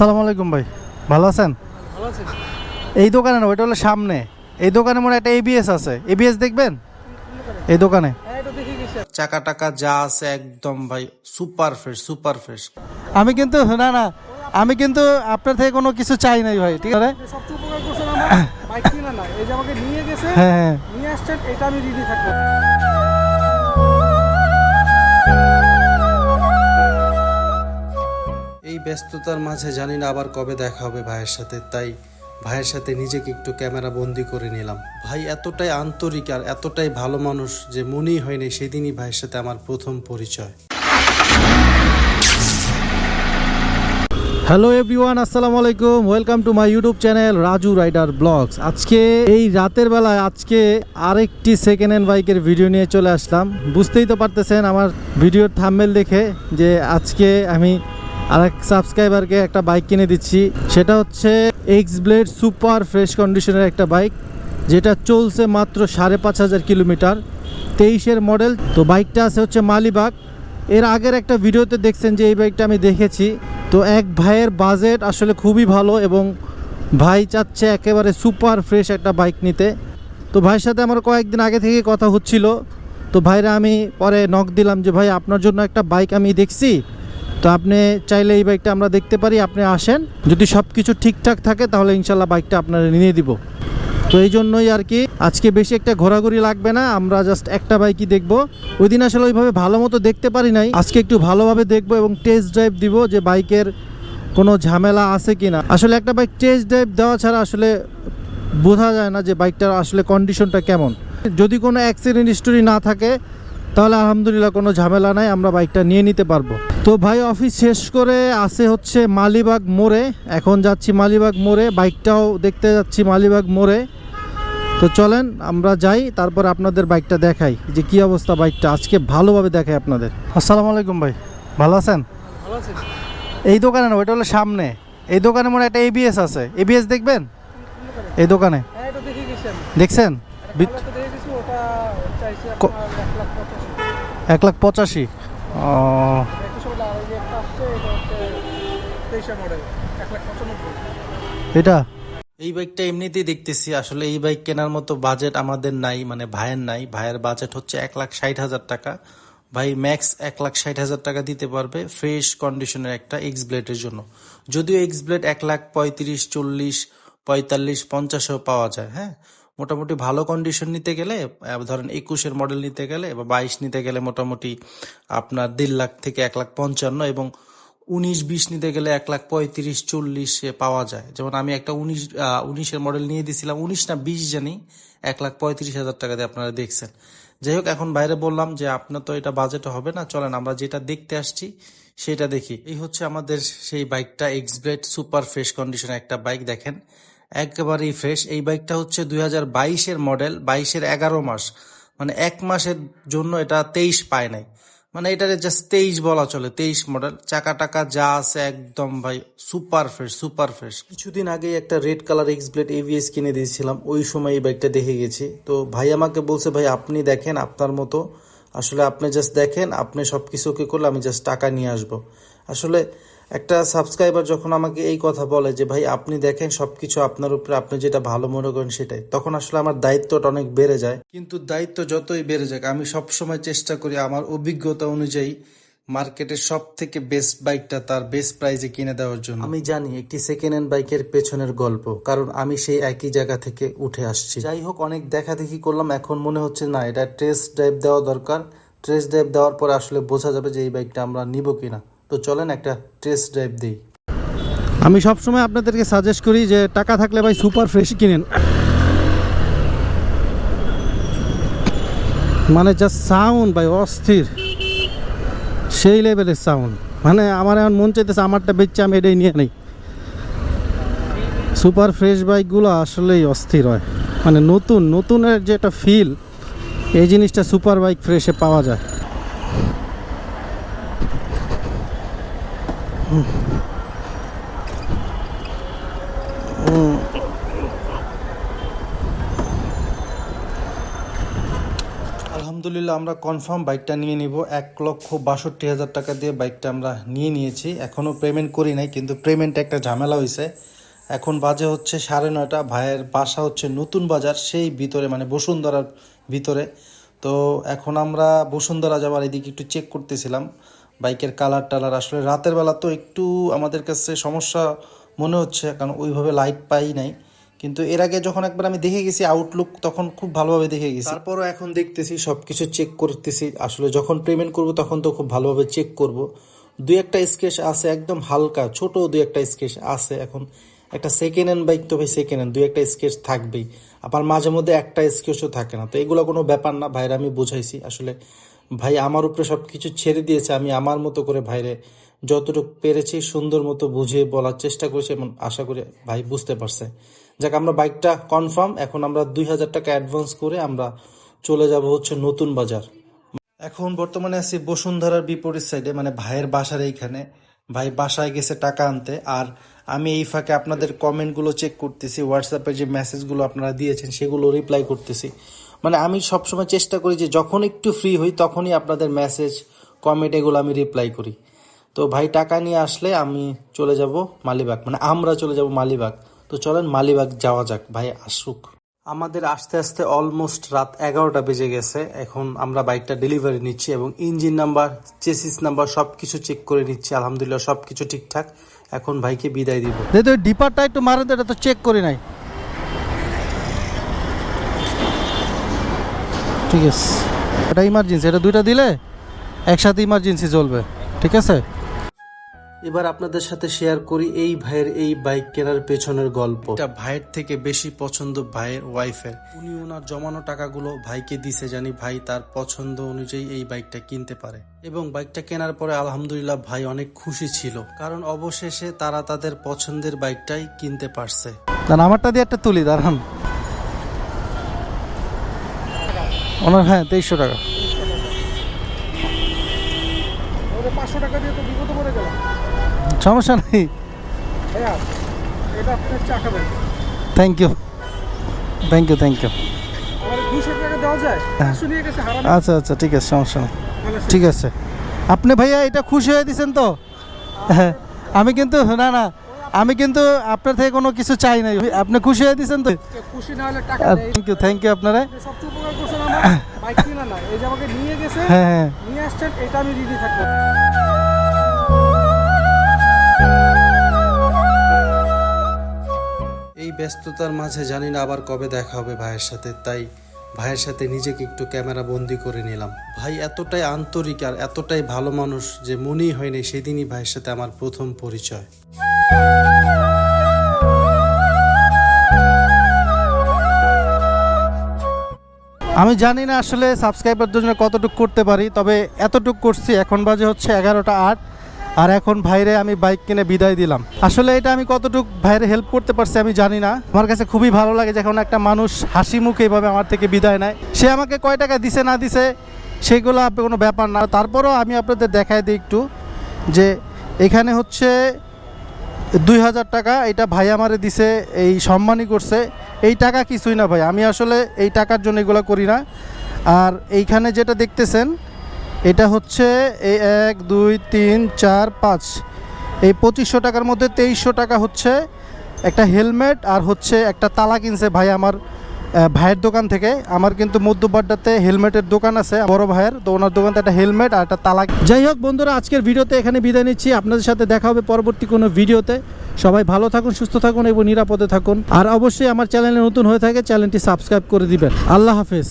আসসালামু আলাইকুম ভাই। ভালো আছেন? এই দোকানে না ওইটা হলো সামনে। এই দোকানে মনে হয় একটা এবিএস আছে। এবিএস দেখবেন? এই দোকানে। হ্যাঁ চাকা টাকা যা আছে একদম ভাই সুপার ফ্রেশ সুপার ফ্রেশ আমি কিন্তু না না আমি কিন্তু আপনার থেকে কোনো কিছু চাই নাই ভাই ঠিক আছে? সবচেয়ে উপকার করছেন আমার বাইক কিনা না এই যে আমাকে নিয়ে গেছে হ্যাঁ হ্যাঁ। নিয়ে আসছেন এটা আমি রেডি থাকব। এই ব্যস্ততার মাঝে জানি না আবার কবে দেখা হবে ভাইয়ের সাথে, তাই ভাইয়ের সাথে নিজেকে একটু ক্যামেরা বন্দি করে নিলাম। ভাই এতটাই আন্তরিক আর এতটাই ভালো মানুষ যে মনেই হয়নি সেদিনই ভাইয়ের সাথে আমার প্রথম পরিচয়। হ্যালো এভরিওয়ান, আসসালামু আলাইকুম। Welcome to my YouTube channel Raju rider vlogs আজকে এই রাতের বেলায় আজকে আরেকটি সেকেন্ড হ্যান্ড বাইকের ভিডিও নিয়ে চলে আসলাম। বুঝতেই তো পারতেছেন আমার ভিডিওর থাম্বেল দেখে যে আজকে আমি আরেক সাবস্ক্রাইবারকে একটা বাইক কিনে দিচ্ছি। সেটা হচ্ছে এক্স ব্লেড সুপার ফ্রেশ কন্ডিশনের একটা বাইক যেটা চলছে মাত্র সাড়ে পাঁচ হাজার কিলোমিটার, তেইশের মডেল তো বাইকটা আছে হচ্ছে মালিবাগ। এর আগের একটা ভিডিওতে দেখছেন যে এই বাইকটা আমি দেখেছি। তো এক ভাইয়ের বাজেট আসলে খুবই ভালো এবং ভাই চাচ্ছে একেবারে সুপার ফ্রেশ একটা বাইক নিতে। তো ভাইয়ের সাথে আমার কয়েকদিন আগে থেকে কথা হচ্ছিল। তো ভাইরা আমি পরে নক দিলাম যে, ভাই, আপনার জন্য একটা বাইক আমি দেখছি। তো আপনি চাইলে এই বাইকটা আমরা দেখতে পারি, আপনি আসেন। যদি সব কিছু ঠিকঠাক থাকে, তাহলে ইনশাল্লাহ বাইকটা আপনারা নিয়ে দিব। তো এই জন্যই আর কি, আজকে বেশি একটা ঘোরাঘুরি লাগবে না, আমরা জাস্ট একটা বাইকই দেখব। ওই দিন আসলে ওইভাবে ভালো মতো দেখতে পারি নাই, আজকে একটু ভালোভাবে দেখব এবং টেস্ট ড্রাইভ দিব যে বাইকের কোনো ঝামেলা আছে কি না আসলে একটা বাইক টেস্ট ড্রাইভ দেওয়া ছাড়া আসলে বোঝা যায় না যে বাইকটার আসলে কন্ডিশনটা কেমন। যদি কোনো অ্যাক্সিডেন্ট হিস্টোরি না থাকে, তাহলে আলহামদুলিল্লাহ কোনো ঝামেলা নাই, আমরা বাইকটা নিয়ে নিতে পারব। তো ভাই অফিস শেষ করে আসে হচ্ছে মালিবাগ মোড়ে। এখন যাচ্ছি মালিবাগ মোড়ে বাইকটাও দেখতে যাচ্ছি মালিবাগ মোড়ে। তো চলেন আমরা যাই তারপর আপনাদের বাইকটা দেখাই যে কি অবস্থা বাইকটা আজকে ভালোভাবে দেখাই আপনাদের। আসসালামু আলাইকুম ভাই ভালো আছেন? এই দোকানে না ওইটা হলো সামনে। এই দোকানে মনে হয় একটা এবিএস আছে। এবিএস দেখবেন? এই দোকানে। হ্যাঁ দেখছেন? পঁচাশি। এক লাখ পঁচাশি। ও একশো ষোলো আর এই যে একটা আসছে এটা হচ্ছে তেইশে মডেল এক লাখ পঁচানব্বই। এটা? এই বাইকটা এমনিতেই দেখতেছি আসলে এই বাইক কেনার মতো বাজেট আমাদের নাই মানে ভাইয়ের নাই। ভাইয়ের বাজেট হচ্ছে এক লাখ ষাট হাজার টাকা। ভাই ম্যাক্স এক লাখ ষাট হাজার টাকা দিতে পারবে ফ্রেশ কন্ডিশনের একটা এক্স ব্লেডের জন্য। যদিও এক্স ব্লেড এক লাখ পঁয়ত্রিশ চল্লিশ পঁয়তাল্লিশ পঞ্চাশেও পাওয়া যায় হ্যাঁ? মোটামুটি ভালো কন্ডিশন নিতে গেলে ধরেন একুশের মডেল নিতে গেলে বা বাইশ নিতে গেলে মোটামুটি আপনার দেড় লাখ থেকে এক লাখ পঞ্চান্ন এবং উনিশ বিশ নিতে গেলে এক লাখ পঁয়ত্রিশ, চল্লিশে পাওয়া যায়। যেমন আমি একটা উনিশ উনিশের মডেল নিয়ে দিছিলাম। উনিশ না বিশ জানি, এক লাখ পঁয়ত্রিশ হাজার টাকা দিয়ে আপনারা দেখছেন। যাই হোক, এখন বাইরে বললাম যে আপনার তো এটা বাজেট হবে না, চলেন আমরা যেটা দেখতে আসছি সেটা দেখি। এই হচ্ছে আমাদের সেই বাইকটা এক্সব্লেড সুপার ফ্রেশ কন্ডিশনের একটা বাইক দেখেন। একেবারেই ফ্রেশ এই বাইকটা হচ্ছে দুই হাজার বাইশের মডেল বাইশের এগারো মাস। মানে এক মাসের জন্য এটা তেইশ পায় নাই। মানে এটারে জাস্ট তেইশ বলা চলে, তেইশ মডেল চাকা টাকা যা আছে একদম ভাই সুপার ফ্রেশ সুপার ফ্রেশ কিছুদিন আগে একটা red colour X blade ABS কিনে দিয়েছিলাম, ওই সময় এই বাইকটা দেখে গেছি। তো ভাই আমাকে বলছে, ভাই, আপনি দেখেন আপনার মতো। আসলে আপনি জাস্ট দেখেন, আপনি সবকিছু ওকে করলে আমি জাস্ট টাকা নিয়ে আসব। আসলে একটা সাবস্ক্রাইবার যখন আমাকে এই কথা বলে যে ভাই আপনি দেখেন সবকিছু আপনার উপরে আপনি যেটা ভালো মনে করেন সেটাই। তখন আসলে আমার দায়িত্বটা অনেক বেড়ে যায়। কিন্তু দায়িত্ব যতই বেড়ে যাক আমি সব সময় চেষ্টা করি আমার অভিজ্ঞতা অনুযায়ী মার্কেটের সব থেকে বেস্ট বাইকটা তার বেস্ট প্রাইজে কিনে দেওয়ার জন্য। আমি জানি একটি সেকেন্ড হ্যান্ড বাইকের পেছনের গল্প কারণ আমি সেই একই জায়গা থেকে উঠে আসছি। যাই হোক অনেক দেখা দেখি করলাম এখন মনে হচ্ছে না এটা টেস্ট ড্রাইভ দেওয়া দরকার। টেস্ট ড্রাইভ দেওয়ার পর আসলে বোঝা যাবে যে এই বাইকটা আমরা নিব কিনা। তো চলেন একটা টেস্ট ড্রাইভ দিই। আমি সবসময় আপনাদেরকে সাজেস্ট করি যে টাকা থাকলে ভাই সুপার ফ্রেশ কিনেন। মানে যা সাউন্ড ভাই অস্থির। সেই লেভেলের সাউন্ড মানে আমার এখন মন চাইতেছে আমারটা বেচছে আমি এটাই নিয়ে নেই। সুপার ফ্রেশ বাইকগুলো আসলেই অস্থির হয়। মানে নতুন, নতুনের যে একটা ফিল এই জিনিসটা সুপার বাইক ফ্রেশে পাওয়া যায়। আলহামদুলিল্লাহ, আমরা কনফার্ম বাইকটা নিয়ে নিব। এক লক্ষ বাষট্টি হাজার টাকা দিয়ে বাইকটা আমরা নিয়ে নিয়েছি। এখনও পেমেন্ট করি নাই, কিন্তু পেমেন্ট একটা ঝামেলা হয়েছে এখন বাজে হচ্ছে সাড়ে নয়টা। ভাইয়ের বাসা হচ্ছে নতুন বাজার, সেই ভিতরে মানে বসুন্ধরার ভিতরে। তো এখন আমরা বসুন্ধরা যাওয়ার এদিকে একটু চেক করতেছিলাম। বাইকের কালার টালার আসলে রাতের বেলা তো একটু আমাদের কাছে সমস্যা মনে হচ্ছে, কারণ ওইভাবে লাইট পাই নাই। কিন্তু এর আগে যখন একবার আমি দেখে গেছি আউটলুক তখন খুব ভালোভাবে দেখে গেছি। তারপরও এখন দেখতেছি সব কিছু চেক করতেছি। আসলে যখন পেমেন্ট করব, তখন তো খুব ভালোভাবে চেক করব। দুই একটা স্কেচ আছে, একদম হালকা, ছোট দুই একটা স্কেচ আছে এখন। একটা সেকেন্ড হ্যান্ড বাইক তো ভাই সেকেন্ড হ্যান্ড দুই একটা স্কেচ থাকবেই। আবার মাঝে মধ্যে একটা স্কেচও থাকে না। তো এগুলো কোনো ব্যাপার না, ভাইরা আমি বুঝাইছি। আসলে ভাই আমার উপরে সব কিছু ছেড়ে দিয়েছে, আমি আমার মতো করে ভাইরে যতটুকু পেরেছি সুন্দর মতো বুঝিয়ে বলার চেষ্টা করেছি এবং আশা করি ভাই বুঝতে পারছে। যাক, আমরা বাইকটা কনফার্ম এখন আমরা দুই হাজার টাকা অ্যাডভান্স করে আমরা চলে যাব হচ্ছে নতুন বাজার। এখন বর্তমানে আছি বসুন্ধরার বিপরীত সাইডে মানে ভাইয়ের বাসার এইখানে। ভাই বাসায় গেছে টাকা আনতে, আর আমি এই ফাঁকে আপনাদের কমেন্টগুলো চেক করতেছি হোয়াটসঅ্যাপে যে মেসেজগুলো আপনারা দিয়েছেন সেগুলো রিপ্লাই করতেছি। মানে আমি সবসময় চেষ্টা করি যে যখন একটু ফ্রি হই, তখনই আপনাদের মেসেজ কমেন্ট এগুলো আমি রিপ্লাই করি। তো ভাই, টাকা নিয়ে আসলে আমি চলে যাব মালিবাগ। মানে আমরা চলে যাব মালিবাগ। তো চলেন মালিবাগ যাওয়া যাক, ভাই, আসুক। আমাদের আস্তে আস্তে অলমোস্ট রাত এগারোটা বেজে গেছে। এখন আমরা বাইকটা ডেলিভারি নিচ্ছি এবং ইঞ্জিন নাম্বার চেসিস নাম্বার সব কিছু চেক করে নিচ্ছি। আলহামদুলিল্লাহ সব কিছু ঠিকঠাক। এখন ভাইকে বিদায় দিব। ডিপারটা একটু মারেন, তো তো চেক করি নাই। ঠিক আছে। এটা ইমার্জেন্সি এটা দুইটা দিলে একসাথে ইমার্জেন্সি চলবে ঠিক আছে? এবার আপনাদের সাথে শেয়ার করি এই ভাইয়ের এই বাইক কেনার পেছনের গল্প। এটা ভাইয়ের থেকে বেশি পছন্দ ভাইয়ের ওয়াইফের উনি ওনার জমানো টাকাগুলো ভাইকে দিছে জানি ভাই তার পছন্দ অনুযায়ী এই বাইকটা কিনতে পারে। এবং বাইকটা কেনার পরে আলহামদুলিল্লাহ ভাই অনেক খুশি ছিল কারণ অবশেষে তারা তাদের পছন্দের বাইকটাই কিনতে পারছে। আমারটা দিয়ে একটা তুলি দাঁড়ান। ওনার হ্যাঁ তেইশশো টাকা। পাঁচশো টাকা দিয়ে তো বিপদে পড়ে গেলাম। সমস্যা নেই। এটা thank you thank you thank you আচ্ছা আচ্ছা ঠিক আছে সমস্যা নেই। ঠিক আছে। আপনি ভাইয়া এটা খুশি হয়ে দিয়েছেন তো? হ্যাঁ আমি কিন্তু না না আমি কিন্তু আপনার থেকে কোনো কিছু চাই নাই। আপনি খুশি হয়ে দিয়েছেন তো? থ্যাংক ইউ থ্যাংক ইউ আপনারা। বাইক কিনা না এই যে আমাকে নিয়ে গেছে নিয়ে আসছেন এটা আমি রেডি থাকব এই ব্যস্ততার মাঝে জানি না আবার কবে দেখা হবে ভাইয়ের সাথে, তাই ভাইয়ের সাথে নিজেকে একটু ক্যামেরা বন্দি করে নিলাম। ভাই এতটাই আন্তরিক আর এতটাই ভালো মানুষ যে মনেই হয়নি সেদিনই ভাইয়ের সাথে আমার প্রথম পরিচয়। আমি জানি না আসলে সাবস্ক্রাইবার জন্য কতটুকু করতে পারি, তবে এতটুকু করছি। এখন বাজে হচ্ছে এগারোটা আট, আর এখন ভাইরে আমি বাইক কিনে বিদায় দিলাম। আসলে এটা আমি কতটুকু ভাইরে হেল্প করতে পারছি আমি জানি না। আমার কাছে খুবই ভালো লাগে যখন একটা মানুষ হাসি মুখে এইভাবে আমার থেকে বিদায় নেয়। সে আমাকে কয় টাকা দিছে, না দিছে, সেগুলো কোনো ব্যাপার না। তারপরেও আমি আপনাদের দেখাই দিই একটু, যে এখানে হচ্ছে দুই হাজার টাকা, এটা ভাই আমারে দিছে, এই সম্মানই করছে। এই টাকা কিছুই না ভাই। আমি আসলে এই টাকার জন্য এগুলো করি না। আর এইখানে যেটা দেখতেছেন, এটা হচ্ছে এই এক, দুই, তিন, চার, পাঁচ। এই পঁচিশশো টাকার মধ্যে তেইশশো টাকা হচ্ছে একটা হেলমেট আর হচ্ছে একটা তালা কিনছে ভাই আমার ভাইয়ের দোকান থেকে। আমার কিন্তু মধ্যবাড্ডাতে হেলমেটের দোকান আছে, বড় ভাইয়ের। তো ওনার দোকানতে একটা হেলমেট আর একটা তালাক যাই হোক বন্ধুরা, আজকের ভিডিওতে এখানে বিদায় নিচ্ছি। আপনাদের সাথে দেখা হবে পরবর্তী কোনো ভিডিওতে। সবাই ভালো থাকুন, সুস্থ থাকুন এবং নিরাপদে থাকুন। আর অবশ্যই আমার চ্যানেলে নতুন হয়ে থাকে, চ্যানেলটি সাবস্ক্রাইব করে দিবেন। আল্লাহ হাফেজ।